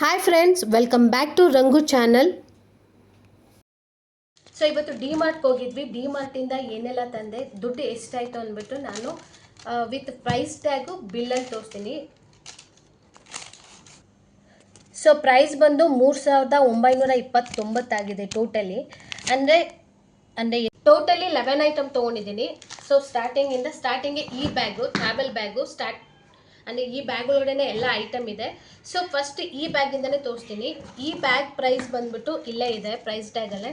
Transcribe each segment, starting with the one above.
Hi friends welcome back to Rangu channel so ಇವತ್ತು D ಮಾರ್ಟ್ಗೆ ಹೋಗಿದ್ವಿ. ಡಿ ಮಾರ್ಟಿಂದ ಏನೆಲ್ಲ ತಂದೆ? ದುಡ್ಡು ಎಷ್ಟಾಯಿತು ಅಂದ್ಬಿಟ್ಟು ನಾನು ವಿತ್ ಪ್ರೈಸ್ ಟ್ಯಾಗು ಬಿಲ್ಲಲ್ಲಿ ತೋರಿಸ್ತೀನಿ. ಸೊ ಪ್ರೈಸ್ ಬಂದು ಮೂರು ಸಾವಿರದ ಒಂಬೈನೂರ ಇಪ್ಪತ್ತೊಂಬತ್ತಾಗಿದೆ ಟೋಟಲಿ ಅಂದರೆ ಅಂದರೆ ಟೋಟಲಿ ಲೆವೆನ್ ಐಟಮ್ ತೊಗೊಂಡಿದ್ದೀನಿ. ಸೊ ಸ್ಟಾರ್ಟಿಂಗಿಂದ ಸ್ಟಾರ್ಟಿಂಗೇ ಈ ಬ್ಯಾಗು ಟ್ರಾವೆಲ್ ಬ್ಯಾಗು ಸ್ಟಾರ್ಟ್ ಅಂದರೆ ಈ ಬ್ಯಾಗ್ ಒಳಗಡೆ ಎಲ್ಲ ಐಟಮ್ ಇದೆ. ಸೊ ಫಸ್ಟ್ ಈ ಬ್ಯಾಗಿಂದನೇ ತೋರಿಸ್ತೀನಿ. ಈ ಬ್ಯಾಗ್ ಪ್ರೈಸ್ ಬಂದ್ಬಿಟ್ಟು ಇಲ್ಲೇ ಇದೆ ಪ್ರೈಸ್ ಟ್ಯಾಗಲ್ಲೇ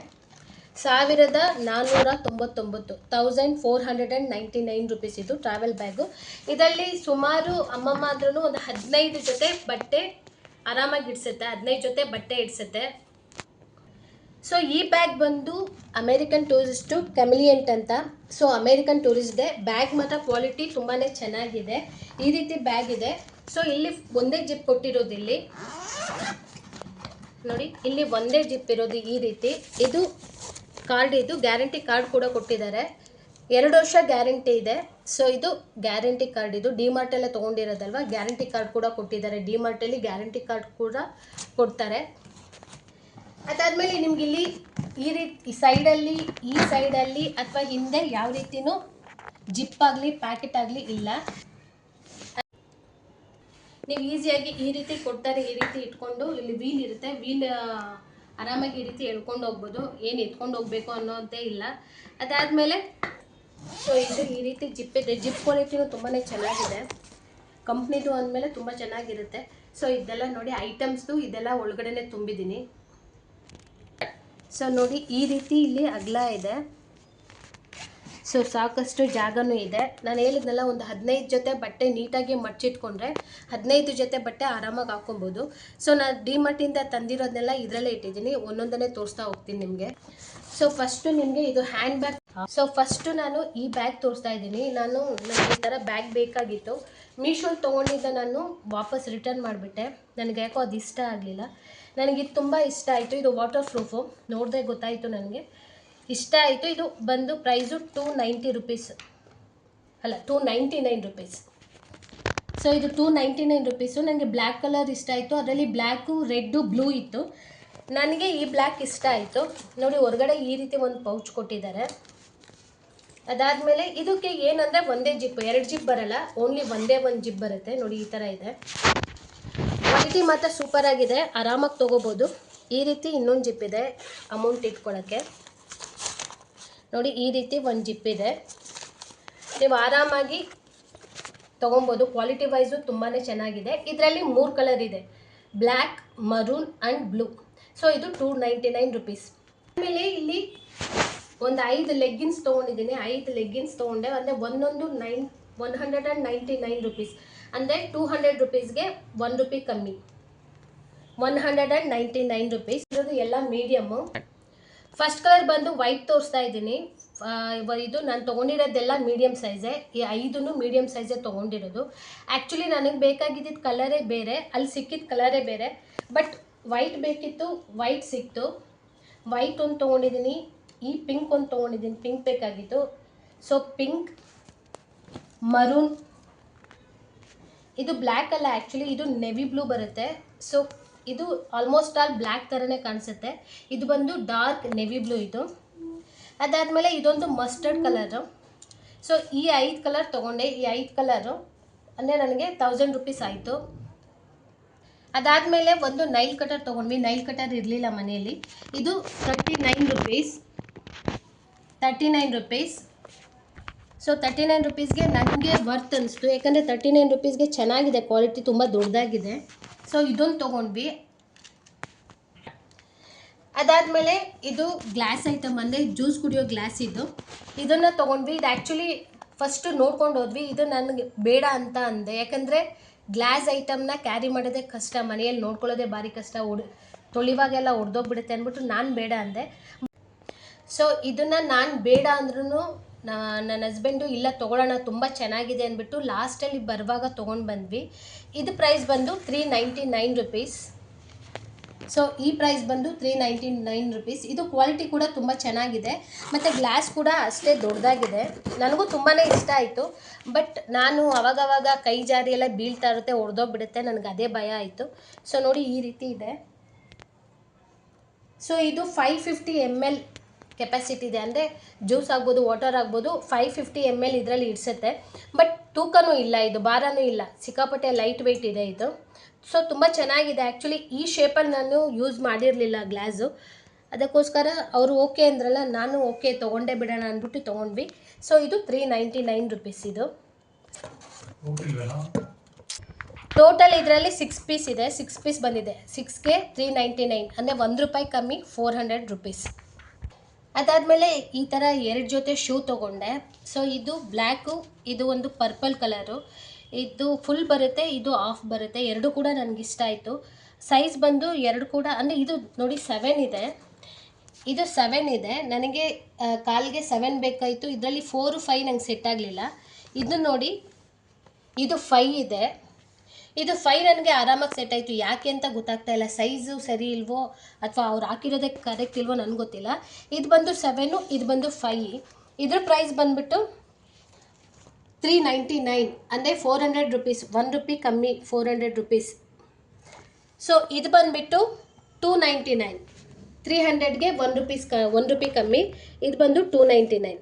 ಸಾವಿರದ ನಾನ್ನೂರ ತೊಂಬತ್ತೊಂಬತ್ತು thousand four hundred and ninety nine rupees ಇದು ಟ್ರಾವೆಲ್ ಬ್ಯಾಗು ಇದರಲ್ಲಿ ಸುಮಾರು ಅಮ್ಮಮ್ಮ ಆದ್ರೂ ಒಂದು ಹದಿನೈದು ಜೊತೆ ಬಟ್ಟೆ ಆರಾಮಾಗಿ ಇಡ್ಸುತ್ತೆ, ಹದಿನೈದು ಜೊತೆ ಬಟ್ಟೆ ಇಡ್ಸುತ್ತೆ. ಸೊ ಈ ಬ್ಯಾಗ್ ಬಂದು ಅಮೇರಿಕನ್ ಟೂರಿಸ್ಟು ಕೆಮಿಲಿಯಂಟ್ ಅಂತ. ಸೊ ಅಮೇರಿಕನ್ ಟೂರಿಸ್ಟ್ದೆ ಬ್ಯಾಗ್ ಮಾತ್ರ ಕ್ವಾಲಿಟಿ ತುಂಬಾ ಚೆನ್ನಾಗಿದೆ. ಈ ರೀತಿ ಬ್ಯಾಗ್ ಇದೆ. ಸೊ ಇಲ್ಲಿ ಒಂದೇ ಜಿಪ್ ಕೊಟ್ಟಿರೋದು ಇಲ್ಲಿ. ನೋಡಿ, ಇಲ್ಲಿ ಒಂದೇ ಜಿಪ್ ಇರೋದು ಈ ರೀತಿ. ಇದು ಕಾರ್ಡ್ ಇದು ಗ್ಯಾರಂಟಿ ಕಾರ್ಡ್ ಕೂಡ ಕೊಟ್ಟಿದ್ದಾರೆ. ಎರಡು ವರ್ಷ ಗ್ಯಾರಂಟಿ ಇದೆ. ಸೊ ಇದು ಗ್ಯಾರಂಟಿ ಕಾರ್ಡ್ ಇದು ಡಿ ಮಾರ್ಟಲ್ಲೇ ತೊಗೊಂಡಿರೋದಲ್ವ? ಗ್ಯಾರಂಟಿ ಕಾರ್ಡ್ ಕೂಡ ಕೊಟ್ಟಿದ್ದಾರೆ. ಡಿ ಮಾರ್ಟಲ್ಲಿ ಗ್ಯಾರಂಟಿ ಕಾರ್ಡ್ ಕೂಡ ಕೊಡ್ತಾರೆ. ಅದಾದಮೇಲೆ ನಿಮ್ಗೆ ಇಲ್ಲಿ ಈ ರೀತಿ ಈ ಸೈಡಲ್ಲಿ ಈ ಸೈಡಲ್ಲಿ ಅಥವಾ ಹಿಂದೆ ಯಾವ ರೀತಿನೂ ಜಿಪ್ ಆಗಲಿ, ಪ್ಯಾಕೆಟ್ ಆಗಲಿ ಇಲ್ಲ. ನೀವು ಈಸಿಯಾಗಿ ಈ ರೀತಿ ಕೊಡ್ತಾರೆ ಈ ರೀತಿ ಇಟ್ಕೊಂಡು ಇಲ್ಲಿ ವೀಲ್ ಇರುತ್ತೆ. ವೀಲ್ ಆರಾಮಾಗಿ ಈ ರೀತಿ ಎಳ್ಕೊಂಡು ಹೋಗ್ಬೋದು. ಏನು ಎತ್ಕೊಂಡು ಹೋಗ್ಬೇಕು ಅನ್ನೋಂತೆ ಇಲ್ಲ. ಅದಾದಮೇಲೆ, ಸೊ ಇದು ಈ ರೀತಿ ಜಿಪ್ ಇದೆ. ಜಿಪ್ ಕ್ವಾಲಿಟಿನೂ ತುಂಬಾ ಚೆನ್ನಾಗಿದೆ. ಕಂಪ್ನಿದು ಅಂದಮೇಲೆ ತುಂಬ ಚೆನ್ನಾಗಿರುತ್ತೆ. ಸೊ ಇದೆಲ್ಲ ನೋಡಿ ಐಟಮ್ಸ್ದು ಇದೆಲ್ಲ ಒಳಗಡೆನೆ ತುಂಬಿದ್ದೀನಿ. ಸೊ ನೋಡಿ, ಈ ರೀತಿ ಇಲ್ಲಿ ಅಗಲ ಇದೆ. ಸೊ ಸಾಕಷ್ಟು ಜಾಗನೂ ಇದೆ. ನಾನು ಹೇಳಿದ್ನಲ್ಲ, ಒಂದು ಹದಿನೈದು ಜೊತೆ ಬಟ್ಟೆ ನೀಟಾಗಿ ಮಡ್ಚಿಟ್ಕೊಂಡ್ರೆ ಹದಿನೈದು ಜೊತೆ ಬಟ್ಟೆ ಆರಾಮಾಗಿ ಹಾಕೊಬೋದು ಸೊ ನಾನು ಡಿಮಾರ್ಟಿಂದ ತಂದಿರೋದನ್ನೆಲ್ಲ ಇದರಲ್ಲೇ ಇಟ್ಟಿದ್ದೀನಿ. ಒಂದೊಂದನ್ನೇ ತೋರಿಸ್ತಾ ಹೋಗ್ತೀನಿ ನಿಮಗೆ. ಸೊ ಫಸ್ಟು ನಿಮಗೆ ಇದು ಹ್ಯಾಂಡ್ ಬ್ಯಾಗ್ ಸೊ ಫಸ್ಟು ನಾನು ಈ ಬ್ಯಾಗ್ ತೋರಿಸ್ತಾ ಇದ್ದೀನಿ. ನಾನು ನನಗೆ ಈ ಥರ ಬ್ಯಾಗ್ ಬೇಕಾಗಿತ್ತು. ಮೀಶೋಲ್ಲಿ ತೊಗೊಂಡಿದ್ದ ನಾನು ವಾಪಸ್ ರಿಟರ್ನ್ ಮಾಡಿಬಿಟ್ಟೆ. ನನಗೆ ಯಾಕೋ ಅದು ಇಷ್ಟ ಆಗಲಿಲ್ಲ. ನನಗೆ ಇದು ತುಂಬ ಇಷ್ಟ ಆಯಿತು. ಇದು ವಾಟರ್ ಪ್ರೂಫು ನೋಡಿದೆ ಗೊತ್ತಾಯಿತು ನನಗೆ. ಇಷ್ಟ ಆಯಿತು. ಇದು ಬಂದು ಪ್ರೈಸು ಟೂ ನೈಂಟಿ ರುಪೀಸ್ ಅಲ್ಲ two ninety nine rupees so ಇದು ಟೂ ನೈಂಟಿ ನೈನ್ ರುಪೀಸು ನನಗೆ ಬ್ಲ್ಯಾಕ್ ಕಲರ್ ಇಷ್ಟ ಆಯಿತು. ಅದರಲ್ಲಿ ಬ್ಲ್ಯಾಕು ರೆಡ್ಡು ಬ್ಲೂ ಇತ್ತು. ನನಗೆ ಈ ಬ್ಲ್ಯಾಕ್ ಇಷ್ಟ ಆಯಿತು. ನೋಡಿ, ಹೊರಗಡೆ ಈ ರೀತಿ ಒಂದು ಪೌಚ್ ಕೊಟ್ಟಿದ್ದಾರೆ. ಅದಾದಮೇಲೆ ಇದಕ್ಕೆ ಏನಂದರೆ ಒಂದೇ ಜಿಪ್ ಎರಡು ಜಿಪ್ ಬರಲ್ಲ. ಓನ್ಲಿ ಒಂದೇ ಒಂದು ಜಿಪ್ ಬರುತ್ತೆ. ನೋಡಿ, ಈ ಥರ ಇದೆ. ಕ್ವಾಲಿಟಿ ಮಾತ್ರ ಸೂಪರ್ ಆಗಿದೆ. ಆರಾಮಾಗಿ ತೊಗೋಬೋದು. ಈ ರೀತಿ ಇನ್ನೊಂದು ಜಿಪ್ ಇದೆ ಅಮೌಂಟ್ ಇಟ್ಕೊಳ್ಳೋಕ್ಕೆ ನೋಡಿ, ಈ ರೀತಿ ಒಂದು ಜಿಪ್ ಇದೆ. ನೀವು ಆರಾಮಾಗಿ ತೊಗೊಬೋದು. ಕ್ವಾಲಿಟಿ ವೈಸು ತುಂಬಾ ಚೆನ್ನಾಗಿದೆ. ಇದರಲ್ಲಿ ಮೂರು ಕಲರ್ ಇದೆ. Black maroon and blue so ಇದು ಟೂ ನೈಂಟಿ ನೈನ್ ರುಪೀಸ್ ಆಮೇಲೆ ಇಲ್ಲಿ ಒಂದು ಐದು ಲೆಗ್ಗಿನ್ಸ್ ತೊಗೊಂಡಿದ್ದೀನಿ. ಐದು ಲೆಗ್ಗಿನ್ಸ್ ತೊಗೊಂಡೆ. ಅಂದರೆ ಒಂದೊಂದು nine one hundred and ninety nine rupees ಅಂದರೆ ಟೂ ಹಂಡ್ರೆಡ್ ರುಪೀಸ್ಗೆ ಒನ್ ರುಪಿ ಕಮ್ಮಿ. One hundred and ninety nine rupees ಇರೋದು ಎಲ್ಲ ಮೀಡಿಯಮ್ಮು ಫಸ್ಟ್ ಕಲರ್ ಬಂದು ವೈಟ್ ತೋರಿಸ್ತಾ ಇದ್ದೀನಿ. ಇದು ನಾನು ತೊಗೊಂಡಿರೋದೆಲ್ಲ ಮೀಡಿಯಮ್ ಸೈಜೇ ಈ ಐದೂ ಮೀಡಿಯಮ್ ಸೈಜೇ ತೊಗೊಂಡಿರೋದು. ಆ್ಯಕ್ಚುಲಿ ನನಗೆ ಬೇಕಾಗಿದ್ದಿದ್ದು ಕಲರೇ ಬೇರೆ, ಅಲ್ಲಿ ಸಿಕ್ಕಿದ ಕಲರೇ ಬೇರೆ. ಬಟ್ ವೈಟ್ ಬೇಕಿತ್ತು ವೈಟ್ ಸಿಕ್ತು. ವೈಟ್ ಒಂದು ತೊಗೊಂಡಿದ್ದೀನಿ ಈ ಪಿಂಕ್ ಒಂದು ತೊಗೊಂಡಿದ್ದೀನಿ ಪಿಂಕ್ ಬೇಕಾಗಿತ್ತು. So pink maroon. ಇದು ಬ್ಲ್ಯಾಕ್ ಅಲ್ಲ ಆ್ಯಕ್ಚುಲಿ ಇದು ನೆವಿ ಬ್ಲೂ ಬರುತ್ತೆ. ಸೊ ಇದು ಆಲ್ಮೋಸ್ಟ್ ಆಲ್ ಬ್ಲ್ಯಾಕ್ ಥರನೇ ಕಾಣಿಸುತ್ತೆ. ಇದು ಬಂದು ಡಾರ್ಕ್ ನೆವಿ ಬ್ಲೂ ಇದು. ಅದಾದಮೇಲೆ ಇದೊಂದು ಮಸ್ಟರ್ಡ್ ಕಲರು ಸೊ ಈ ಐದು ಕಲರ್ ತೊಗೊಂಡೆ. ಈ ಐದು ಕಲರು ಅಂದರೆ ನನಗೆ ತೌಸಂಡ್ ರುಪೀಸ್ ಆಯಿತು. ಅದಾದಮೇಲೆ ಒಂದು ನೈಲ್ ಕಟರ್ ತೊಗೊಂಡ್ವಿ. ನೈಲ್ ಕಟರ್ ಇರಲಿಲ್ಲ ಮನೆಯಲ್ಲಿ. ಇದು thirty nine rupees thirty nine rupees so thirty nine ರುಪೀಸ್ಗೆ ನನಗೆ ವರ್ತ್ ಅನಿಸ್ತು. ಯಾಕಂದರೆ ತರ್ಟಿ ನೈನ್ ರುಪೀಸ್ಗೆ ಚೆನ್ನಾಗಿದೆ ಕ್ವಾಲಿಟಿ ತುಂಬ ದೊಡ್ಡದಾಗಿದೆ. ಸೊ ಇದೊಂದು ತೊಗೊಂಡ್ವಿ. ಅದಾದಮೇಲೆ ಇದು ಗ್ಲಾಸ್ ಐಟಮ್ ಅಂದರೆ ಜ್ಯೂಸ್ ಕುಡಿಯೋ ಗ್ಲಾಸ್ ಇದು. ಇದನ್ನು ತೊಗೊಂಡ್ವಿ. ಇದು ಆ್ಯಕ್ಚುಲಿ ಫಸ್ಟು ನೋಡ್ಕೊಂಡು ಹೋದ್ವಿ. ಇದು ನನಗೆ ಬೇಡ ಅಂತ ಅಂದೆ. ಯಾಕಂದರೆ ಗ್ಲಾಸ್ ಐಟಮ್ನ ಕ್ಯಾರಿ ಮಾಡೋದೇ ಕಷ್ಟ. ಮನೆಯಲ್ಲಿ ನೋಡ್ಕೊಳ್ಳೋದೇ ಭಾರಿ ಕಷ್ಟ. ಉಡ್, ತೊಳಿವಾಗೆಲ್ಲ ಒಡೆದೋಗ್ಬಿಡುತ್ತೆ ಅಂದ್ಬಿಟ್ಟು ನಾನು ಬೇಡ ಅಂದೆ. ಸೊ ಇದನ್ನು ನಾನು ಬೇಡ ಅಂದ್ರೂ ನನ್ನ ಹಸ್ಬೆಂಡು ಇಲ್ಲ ತೊಗೊಳ್ಳೋಣ ತುಂಬ ಚೆನ್ನಾಗಿದೆ ಅಂದ್ಬಿಟ್ಟು ಲಾಸ್ಟಲ್ಲಿ ಬರುವಾಗ ತೊಗೊಂಡು ಬಂದ್ವಿ. ಇದು ಪ್ರೈಸ್ ಬಂದು three ninety nine rupees so ಈ ಪ್ರೈಸ್ ಬಂದು ತ್ರೀ ನೈಂಟಿ ನೈನ್ ರುಪೀಸ್ ಇದು ಕ್ವಾಲಿಟಿ ಕೂಡ ತುಂಬ ಚೆನ್ನಾಗಿದೆ. ಮತ್ತು ಗ್ಲಾಸ್ ಕೂಡ ಅಷ್ಟೇ ದೊಡ್ಡದಾಗಿದೆ. ನನಗೂ ತುಂಬಾ ಇಷ್ಟ ಆಯಿತು. ಬಟ್ ನಾನು ಅವಾಗವಾಗ ಕೈ ಜಾರಿ ಎಲ್ಲ ಬೀಳ್ತಾ ಇರುತ್ತೆ ಒಡೆದೋಗ್ಬಿಡುತ್ತೆ ನನಗೆ ಅದೇ ಭಯ ಆಯಿತು. ಸೊ ನೋಡಿ ಈ ರೀತಿ ಇದೆ. ಸೊ ಇದು five fifty M L capacity ಇದೆ ಅಂದರೆ ಜ್ಯೂಸ್ ಆಗ್ಬೋದು ವಾಟರ್ ಆಗ್ಬೋದು ಫೈವ್ ಫಿಫ್ಟಿ ಎಂ ಎಲ್ ಇದರಲ್ಲಿ ಇಡ್ಸುತ್ತೆ. ಬಟ್ ತೂಕನೂ ಇಲ್ಲ, ಇದು ಭಾರನೂ ಇಲ್ಲ. ಸಿಕ್ಕಾಪಟ್ಟೆ ಲೈಟ್ ವೆಯ್ಟ್ ಇದೆ ಇದು. ಸೊ ತುಂಬ ಚೆನ್ನಾಗಿದೆ. ಆ್ಯಕ್ಚುಲಿ ಈ ಶೇಪಲ್ಲಿ ನಾನು ಯೂಸ್ ಮಾಡಿರಲಿಲ್ಲ ಗ್ಲಾಸು ಅದಕ್ಕೋಸ್ಕರ ಅವರು ಓಕೆ ಅಂದ್ರಲ್ಲ, ನಾನು ಓಕೆ ತೊಗೊಂಡೇ ಬಿಡೋಣ ಅಂದ್ಬಿಟ್ಟು ತೊಗೊಂಡ್ವಿ. ಸೊ ಇದು ತ್ರೀ ನೈಂಟಿ ನೈನ್ ರುಪೀಸ್ ಇದು. ಟೋಟಲ್ ಇದರಲ್ಲಿ ಸಿಕ್ಸ್ ಪೀಸ್ ಇದೆ. ಸಿಕ್ಸ್ ಪೀಸ್ ಬಂದಿದೆ. ಸಿಕ್ಸ್ಗೆ ತ್ರೀ ನೈಂಟಿ ನೈನ್ ಅಂದರೆ ಒಂದು ರೂಪಾಯಿ ಕಮ್ಮಿ ಫೋರ್ ಹಂಡ್ರೆಡ್ ರುಪೀಸ್ ಅದಾದಮೇಲೆ ಈ ಥರ ಎರಡು ಜೊತೆ ಶೂ ತೊಗೊಂಡೆ. ಸೊ ಇದು ಬ್ಲ್ಯಾಕು ಇದು ಒಂದು ಪರ್ಪಲ್ ಕಲರು ಇದು ಫುಲ್ ಬರುತ್ತೆ, ಇದು ಆಫ್ ಬರುತ್ತೆ. ಎರಡು ಕೂಡ ನನಗೆ ಇಷ್ಟ ಆಯಿತು. ಸೈಜ್ ಬಂದು ಎರಡು ಕೂಡ, ಅಂದರೆ ಇದು ನೋಡಿ ಸೆವೆನ್ ಇದೆ. ಇದು ಸೆವೆನ್ ಇದೆ. ನನಗೆ ಕಾಲಿಗೆ ಸೆವೆನ್ ಬೇಕಾಯಿತು. ಇದರಲ್ಲಿ ಫೋರು ಫೈ ನಂಗೆ ಸೆಟ್ ಆಗಲಿಲ್ಲ. ಇದು ನೋಡಿ, ಇದು ಫೈ ಇದೆ. ಇದು ಫೈ ನನಗೆ ಆರಾಮಾಗಿ ಸೆಟ್ ಆಯಿತು. ಯಾಕೆ ಅಂತ ಗೊತ್ತಾಗ್ತಾ ಇಲ್ಲ. ಸೈಜು ಸರಿ ಇಲ್ವೋ ಅಥವಾ ಅವ್ರು ಹಾಕಿರೋದೇ ಕರೆಕ್ಟ್ ಇಲ್ವೋ ನನಗೆ ಗೊತ್ತಿಲ್ಲ. ಇದು ಬಂದು ಸೆವೆನು ಇದು ಬಂದು ಫೈ ಇದ್ರ ಪ್ರೈಸ್ ಬಂದುಬಿಟ್ಟು ತ್ರೀ ನೈಂಟಿ ನೈನ್ ಅಂದರೆ four hundred rupees one rupee ಕಮ್ಮಿ ಫೋರ್ ಹಂಡ್ರೆಡ್ ರುಪೀಸ್ ಸೊ ಇದು ಬಂದುಬಿಟ್ಟು ಟೂ ನೈಂಟಿ ನೈನ್ ತ್ರೀ ಹಂಡ್ರೆಡ್ಗೆ ಒನ್ ರುಪೀಸ್ ಕ ಒನ್ ರುಪಿ ಕಮ್ಮಿ. ಇದು ಬಂದು ಟೂ ನೈಂಟಿ ನೈನ್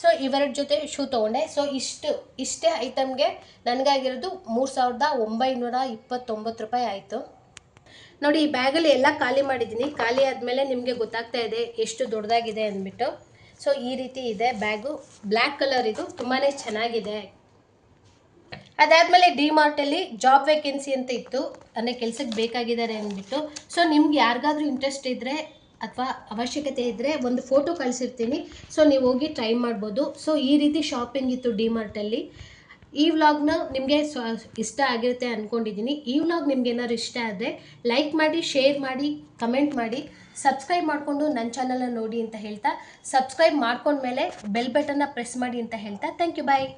ಸೊ ಇವರ ಜೊತೆ ಶೂ ತೊಗೊಂಡೆ. ಸೊ ಇಷ್ಟು, ಇಷ್ಟೇ ಐಟಮ್ಗೆ ನನಗಾಗಿರೋದು ಮೂರು ಸಾವಿರದ ಒಂಬೈನೂರ ಇಪ್ಪತ್ತೊಂಬತ್ತು ರೂಪಾಯಿ ಆಯಿತು. ನೋಡಿ, ಈ ಬ್ಯಾಗಲ್ಲಿ ಎಲ್ಲ ಖಾಲಿ ಮಾಡಿದ್ದೀನಿ. ಖಾಲಿ ಆದಮೇಲೆ ನಿಮಗೆ ಗೊತ್ತಾಗ್ತಾ ಇದೆ ಎಷ್ಟು ದೊಡ್ಡದಾಗಿದೆ ಅಂದ್ಬಿಟ್ಟು. ಸೊ ಈ ರೀತಿ ಇದೆ ಬ್ಯಾಗು ಬ್ಲ್ಯಾಕ್ ಇದು. ತುಂಬಾ ಚೆನ್ನಾಗಿದೆ. ಅದಾದಮೇಲೆ ಡಿ ಮಾರ್ಟಲ್ಲಿ ಜಾಬ್ ವೇಕೆನ್ಸಿ ಅಂತ ಇತ್ತು. ಅಂದರೆ ಕೆಲಸಕ್ಕೆ ಬೇಕಾಗಿದ್ದಾರೆ ಅಂದ್ಬಿಟ್ಟು. ಸೊ ನಿಮ್ಗೆ ಯಾರಿಗಾದ್ರೂ ಇಂಟ್ರೆಸ್ಟ್ ಇದ್ದರೆ ಅಥವಾ ಅವಶ್ಯಕತೆ ಇದ್ದರೆ ಒಂದು ಫೋಟೋ ಕಳಿಸಿರ್ತೀನಿ. ಸೊ ನೀವು ಹೋಗಿ ಟ್ರೈ ಮಾಡ್ಬೋದು. ಸೊ ಈ ರೀತಿ ಶಾಪಿಂಗ್ ಇತ್ತು ಡಿ ಮಾರ್ಟಲ್ಲಿ ಈ ವ್ಲಾಗ್ನ ನಿಮಗೆ ಸ್ವ, ಇಷ್ಟ ಆಗಿರುತ್ತೆ ಅಂದ್ಕೊಂಡಿದ್ದೀನಿ ಈ ವ್ಲಾಗ್ ನಿಮ್ಗೆ ಏನಾದ್ರು ಇಷ್ಟ ಆದರೆ ಲೈಕ್ ಮಾಡಿ ಶೇರ್ ಮಾಡಿ ಕಮೆಂಟ್ ಮಾಡಿ. ಸಬ್ಸ್ಕ್ರೈಬ್ ಮಾಡಿಕೊಂಡು ನನ್ನ ಚಾನಲನ್ನು ನೋಡಿ ಅಂತ ಹೇಳ್ತಾ. ಸಬ್ಸ್ಕ್ರೈಬ್ ಮಾಡ್ಕೊಂಡ್ಮೇಲೆ ಬೆಲ್ ಬಟನ್ನ ಪ್ರೆಸ್ ಮಾಡಿ ಅಂತ ಹೇಳ್ತಾ. Thank you bye